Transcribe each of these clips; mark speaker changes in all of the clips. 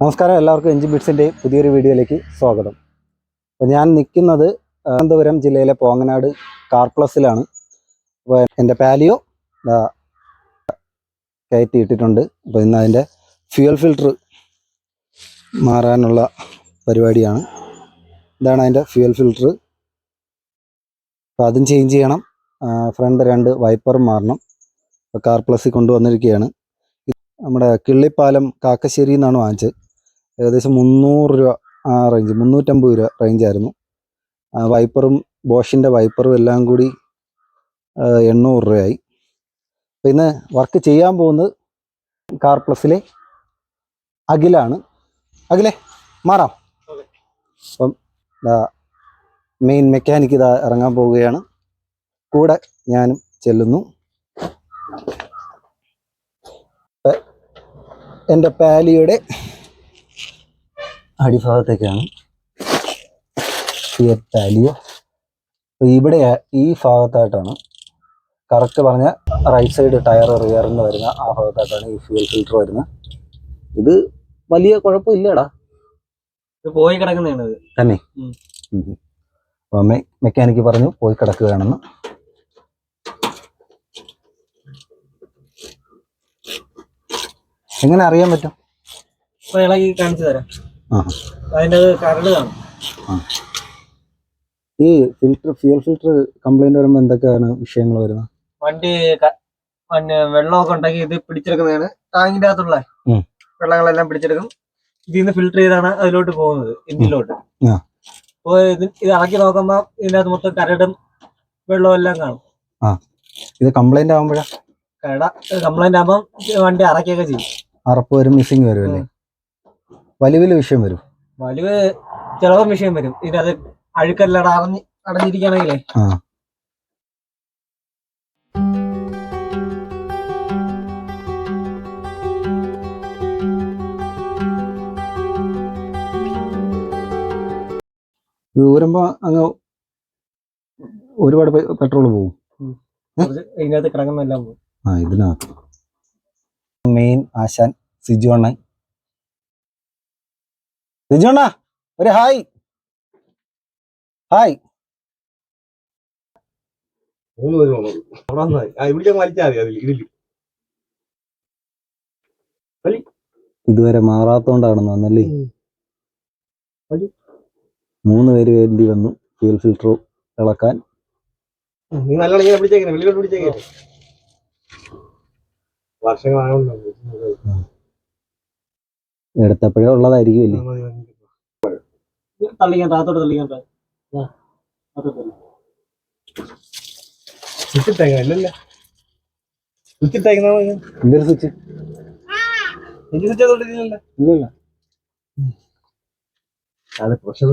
Speaker 1: നമസ്കാരം എല്ലാവർക്കും എഞ്ചിൻ ബിറ്റ്സിന്റെ പുതിയൊരു വീഡിയോയിലേക്ക് സ്വാഗതം. അപ്പോൾ ഞാൻ നിൽക്കുന്നത് തിരുവനന്തപുരം ജില്ലയിലെ പോങ്ങനാട് കാർ പ്ലസിലാണ് അപ്പോൾ എന്റെ പാലിയോ കയറ്റി ഇട്ടിട്ടുണ്ട് അപ്പോൾ ഇന്ന് അതിന്റെ ഫ്യൂൽ ഫിൽട്ടർ മാറാനുള്ള പരിപാടിയാണ്. ഇതാണ് അതിന്റെ ഫ്യൂൽ ഫിൽട്ടർ. അപ്പോൾ അതും ചേഞ്ച് ചെയ്യണം. ഫ്രണ്ട് രണ്ട് വൈപ്പറും മാറണം. അപ്പോൾ കാർ പ്ലസ്സിൽ കൊണ്ടുവന്നിരിക്കുകയാണ് നമ്മുടെ കിള്ളിപ്പാലം കാക്കശ്ശേരി എന്നാണ് വാങ്ങിച്ചത്. ഏകദേശം മുന്നൂറ് രൂപ ആ റേഞ്ച് മുന്നൂറ്റമ്പത് രൂപ റേഞ്ചായിരുന്നു വൈപ്പറും ബോഷിന്റെ വൈപ്പറും എല്ലാം കൂടി എണ്ണൂറ് രൂപയായി. പിന്നെ ഇന്ന് വർക്ക് ചെയ്യാൻ പോകുന്നത് കാർ പ്ലസിലെ അഖിലാണ്. അഖിലേ മാറാം. അപ്പം മെയിൻ മെക്കാനിക്ക് ഇതാ ഇറങ്ങാൻ പോവുകയാണ്. കൂടെ ഞാനും ചെല്ലുന്നു. എന്റെ പാലിയുടെ അടിഭാഗത്തേക്കാണ്. ഈ ഇവിടെ ഈ ഭാഗത്തായിട്ടാണ്. കറക്റ്റ് പറഞ്ഞ റൈറ്റ് സൈഡ് ടയർ റിയറിന് വരുന്ന ആ ഭാഗത്തായിട്ടാണ് ഈ ഫ്യൂൽ ഫിൽറ്റർ വരുന്നത്. ഇത് വലിയ കുഴപ്പമില്ലടാ.
Speaker 2: പോയി കിടക്കുന്നതാണ്
Speaker 1: തന്നെ? മെക്കാനിക്ക് പറഞ്ഞു പോയി കിടക്കുകയാണെന്ന്. എങ്ങനെ അറിയാൻ പറ്റും?
Speaker 2: ഇളകി കാണിച്ചു തരാം.
Speaker 1: ആ
Speaker 2: അതിന്റെ കരട് കാണും.
Speaker 1: ഈ ഫിൽറ്റർ ഫ്യൂൽ ഫിൽറ്റർ കംപ്ലൈന്റ് വരുമ്പോൾ എന്തൊക്കെയാണ് വിഷയങ്ങൾ വരുന്നത്?
Speaker 2: വണ്ടി പിന്നെ വെള്ളമൊക്കെ ഉണ്ടെങ്കിൽ ഇത് പിടിച്ചെടുക്കുന്നതാണ്. ടാങ്കിന്റെ അകത്തുള്ള വെള്ളങ്ങളെല്ലാം പിടിച്ചെടുക്കും. ഇതിൽ നിന്ന് ഫിൽട്ടർ ചെയ്താണ് അതിലോട്ട് പോകുന്നത്
Speaker 1: ഇന്ത്യയിലോട്ട്
Speaker 2: അപ്പോൾ ഇത് ഇത് ഇളക്കി നോക്കുമ്പോ ഇതിനകത്ത് മൊത്തം കരടും വെള്ളവും എല്ലാം കാണും.
Speaker 1: ഇത് കംപ്ലൈന്റ് ആവുമ്പോഴാ?
Speaker 2: കട കംപ്ലൈന്റ് ആകുമ്പോൾ വണ്ടി അറക്കുകയൊക്കെ ചെയ്യും.
Speaker 1: അറപ്പ് വരും മിസ്സിങ് വരും അല്ലേ? വലിയ വലിയ വിഷയം വരും.
Speaker 2: വലിവ് ചിലവ് വിഷയം വരും. ഇതിനകത്ത് അഴുക്കല്ലടഞ്ഞ് അടഞ്ഞ് അടഞ്ഞിരിക്കുകയാണെങ്കിലേ.
Speaker 1: ആ. ഇത് ഊരുമ്പോ അങ്ങ് ഒരുപാട് പെട്രോൾ പോകും
Speaker 2: ഇതിനകത്ത് കിടക്കുന്നതെല്ലാം പോകും
Speaker 1: ആ ഇതിനകത്ത്. മെയിൻ ആശാൻ സിജോണ്ണ സിജോണ്ണ ഒരു ഹായ് ഹായ്
Speaker 3: മൂന്ന് പേര് വന്നു അവിടെ വന്നായി ആ ഇവിടെ വലിച്ചാൽ ഒരു ഹായ്. ഹായ്.
Speaker 1: ഇതുവരെ മാറാത്തോണ്ടാണെന്ന് വന്നല്ലേ. മൂന്ന് പേര് വേണ്ടി വന്നു ഫ്യൂൽ ഫിൽറ്റർ ഇളക്കാൻ.
Speaker 3: നീ നല്ലോണം ഇങ്ങനെ പിടിച്ചേക്കണേ വെളിയിലോട്ട് പിടിച്ചേക്കേ. വർഷങ്ങളാണല്ലോ
Speaker 1: എടുത്തപ്പോഴേ ഉള്ളതായിരിക്കും
Speaker 2: തള്ളിക്കാൻ താത്തോട്ട് തള്ളിക്കാൻ
Speaker 1: എന്തൊരു സ്വിച്ച്?
Speaker 3: എനിക്ക് ചുറ്റത്തോട്ടില്ലല്ലോ
Speaker 1: ഇല്ലല്ല.
Speaker 3: അത് പ്രഷർ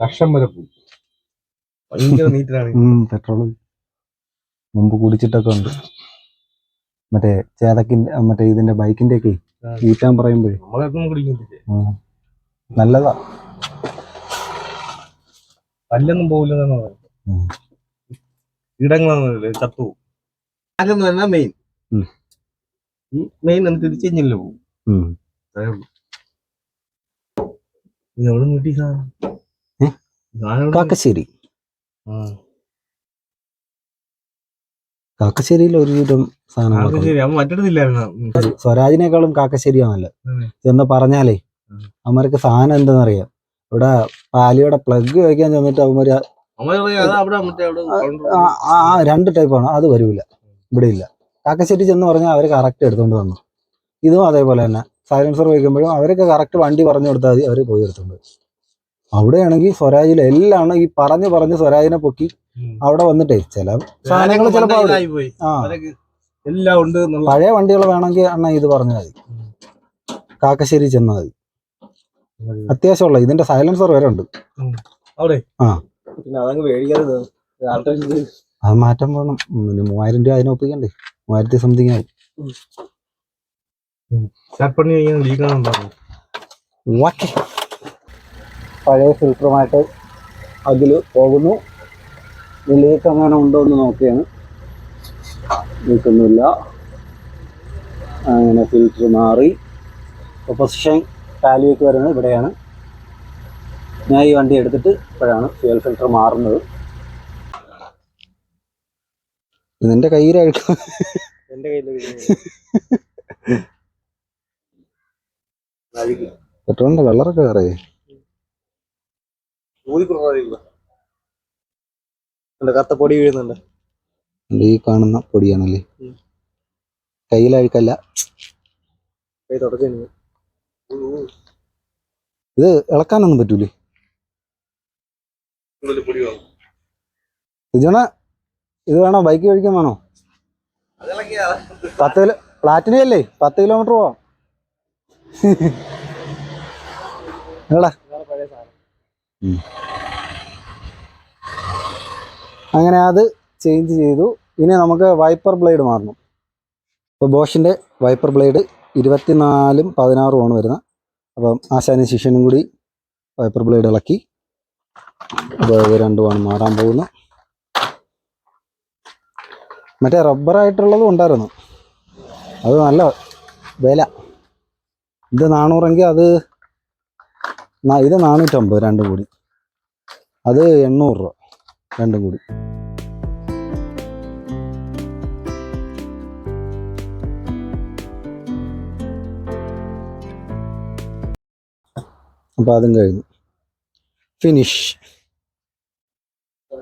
Speaker 3: കഷം വരെ പോയി. ഭയങ്കര നീറ്റിലാണ്.
Speaker 1: പെട്രോൾ. മുമ്പ് കുടിച്ചിട്ടൊക്കെ ഉണ്ട്. മറ്റേ ചേതക്കിന്റെ മറ്റേ ഇതിന്റെ ബൈക്കിന്റെ ഒക്കെ
Speaker 3: ആ.
Speaker 1: ഊറ്റാൻ പറയുമ്പോഴേ. നല്ലതാ.
Speaker 3: പല്ലൊന്നും പോകില്ലെന്നാണ്
Speaker 1: ഉം.
Speaker 3: കീടങ്ങളാണല്ലേ ചത്തു അകം തന്നെ മെയിൻ. ഈ മെയിൻ എന്ന് തിരിച്ചു കഴിഞ്ഞല്ലോ പോകും എവിടെ കിട്ടി സാധനം?
Speaker 1: കാക്കശ്ശേരി.
Speaker 3: ആ.
Speaker 1: കാക്കശ്ശേരിയിൽ ഒരു
Speaker 3: വിധം
Speaker 1: സാധനങ്ങളൊക്കെ
Speaker 3: ശരി അവൻ മറ്റെടുത്തില്ലായിരുന്നു
Speaker 1: ഉണ്ട്. സ്വരാജിനേക്കാളും കാക്കശ്ശേരിയാണ്
Speaker 3: നല്ല
Speaker 1: ചെന്ന് പറഞ്ഞാലേ. അവന്മാർക്ക് സാധനം എന്തെന്നറിയാം. ഇവിടെ പാലിയുടെ പ്ലഗ് വയ്ക്കാൻ ചെന്നിട്ട് അവന്മാര് ആ രണ്ട് ടൈപ്പാണ്. അത് വരൂല. ഇവിടെ ഇല്ല കാക്കശ്ശേരി ചെന്ന് പറഞ്ഞാൽ അവർ കറക്റ്റ് എടുത്തോണ്ട് വന്നു. ഇതും അതേപോലെ തന്നെ. സൈലൻസർ വയ്ക്കുമ്പോഴും അവരൊക്കെ കറക്റ്റ് വണ്ടി പറഞ്ഞു കൊടുത്താൽ മതി അവർ പോയി എടുത്തോണ്ട് വരും. അവിടെയാണെങ്കിൽ സ്വരാജിൽ എല്ലാം ഈ പറഞ്ഞു പറഞ്ഞ് സ്വരാജിനെ പൊക്കി അവിടെ വന്നിട്ടേ ചില സാധനങ്ങൾ ചിലപ്പോ അവിടെ
Speaker 3: പോയി.
Speaker 1: ആ.
Speaker 3: എല്ലാം ഉണ്ട്
Speaker 1: പഴയ വണ്ടികൾ വേണമെങ്കിൽ അണ്ണ ഇത് പറഞ്ഞാൽ മതി. കാക്കശ്ശേരി ചെന്നാൽ മതി. അത്യാവശ്യമുള്ള ഇതിന്റെ സൈലൻസർ വരെ ഉണ്ട്.
Speaker 3: അവിടെ?
Speaker 2: പിന്നെ അതങ്ങ് മേടിക്കാതെ ആൾക്കാർ
Speaker 1: അത് മാറ്റം വേണം മൂവായിരം രൂപ അതിനെ ഒപ്പിക്കണ്ടേ? മൂവായിരത്തി സംതിങ് ആവും ഓക്കെ പഴയ ഫിൽറ്ററുമായിട്ട് അതിൽ പോകുന്നു. ഇതിലേക്ക് അങ്ങനെ ഉണ്ടോ എന്ന് നോക്കുകയാണ് നിൽക്കുന്നില്ല. അങ്ങനെ ഫിൽറ്റർ മാറി. പൊസിഷൻ വാല്യൂക്ക് വരുന്നത് ഇവിടെയാണ്. ഞാൻ ഈ വണ്ടി എടുത്തിട്ട് ഇപ്പോഴാണ് ഫ്യൂൽ ഫിൽറ്റർ മാറുന്നത്. നിന്റെ കയ്യിലായിട്ട്
Speaker 2: എന്റെ കയ്യിൽ
Speaker 1: പെട്രോളിന്റെ വെള്ളറൊക്കെ കയറേ
Speaker 2: കറുത്ത പൊടി വീഴുന്നുണ്ട്.
Speaker 1: ഈ കാണുന്ന പൊടിയാണല്ലേ?
Speaker 2: ഉം.
Speaker 1: കയ്യിലഴുക്കല്ല.
Speaker 2: കൈ തുടച്ചു
Speaker 1: ഇത് ഇളക്കാനൊന്നും പറ്റൂലേ?
Speaker 3: ഇത് പൊടി വേണം.
Speaker 1: ഇജണ ഇത് വേണോ? ബൈക്ക് കഴിക്കാൻ വേണോ? പത്ത് കിലോ പ്ലാറ്റിനയല്ലേ പത്ത് കിലോമീറ്റർ പോവാം. എടാ അങ്ങനെ അത് ചേഞ്ച് ചെയ്തു. ഇനി നമുക്ക് വൈപ്പർ ബ്ലേഡ് മാറണം. ഇപ്പോൾ ബോഷിന്റെ വൈപ്പർ ബ്ലേഡ് ഇരുപത്തിനാലും പതിനാറുമാണ് വരുന്നത്. അപ്പം ആശാനും ശിഷ്യനും കൂടി വൈപ്പർ ബ്ലേഡ് ഇളക്കി. അപ്പോൾ ഇത് രണ്ടുമാണ് മാറാൻ പോകുന്നത്. മറ്റേ റബ്ബറായിട്ടുള്ളതും ഉണ്ടായിരുന്നു. അത് നല്ല വില. ഇത് നാനൂറെങ്കിൽ അത് ഇത് നാനൂറ്റമ്പത് രണ്ടും കൂടി. അത് എണ്ണൂറ് രൂപ രണ്ടും കൂടി. അപ്പോൾ അതും കഴിഞ്ഞു. ഫിനിഷ്